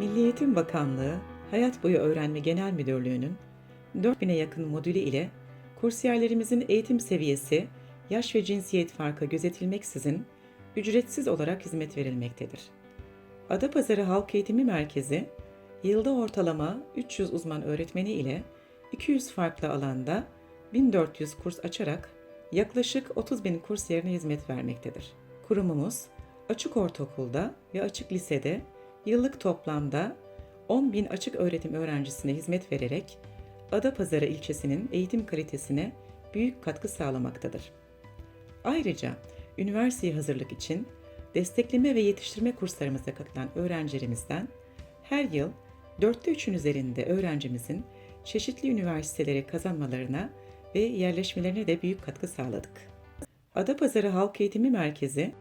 Milli Eğitim Bakanlığı, Hayat Boyu Öğrenme Genel Müdürlüğü'nün 4000'e yakın modülü ile kursiyerlerimizin eğitim seviyesi, yaş ve cinsiyet farkı gözetilmeksizin ücretsiz olarak hizmet verilmektedir. Adapazarı Halk Eğitimi Merkezi, yılda ortalama 300 uzman öğretmeni ile 200 farklı alanda 1400 kurs açarak yaklaşık 30 bin kursiyerine hizmet vermektedir. Kurumumuz, açık ortaokulda ve açık lisede yıllık toplamda 10 bin açık öğretim öğrencisine hizmet vererek Adapazarı ilçesinin eğitim kalitesine büyük katkı sağlamaktadır. Ayrıca üniversiteye hazırlık için destekleme ve yetiştirme kurslarımıza katılan öğrencilerimizden her yıl dörtte üçün üzerinde öğrencimizin çeşitli üniversitelere kazanmalarına ve yerleşmelerine de büyük katkı sağladık. Adapazarı Halk Eğitimi Merkezi,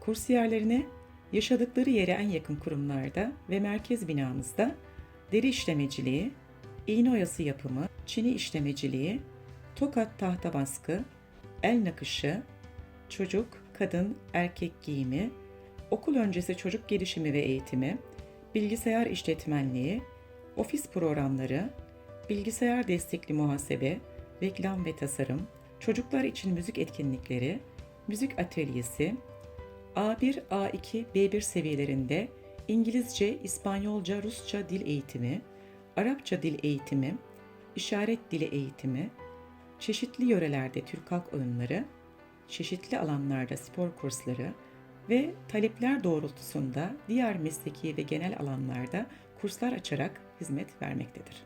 kursiyerlerine yaşadıkları yere en yakın kurumlarda ve merkez binamızda deri işlemeciliği, iğne oyası yapımı, çini işlemeciliği, tokat tahta baskı, el nakışı, çocuk, kadın, erkek giyimi, okul öncesi çocuk gelişimi ve eğitimi, bilgisayar işletmenliği, ofis programları, bilgisayar destekli muhasebe, reklam ve tasarım, çocuklar için müzik etkinlikleri, müzik atölyesi, A1, A2, B1 seviyelerinde İngilizce, İspanyolca, Rusça dil eğitimi, Arapça dil eğitimi, işaret dili eğitimi, çeşitli yörelerde Türk halk oyunları, çeşitli alanlarda spor kursları ve talepler doğrultusunda diğer mesleki ve genel alanlarda kurslar açarak hizmet vermektedir.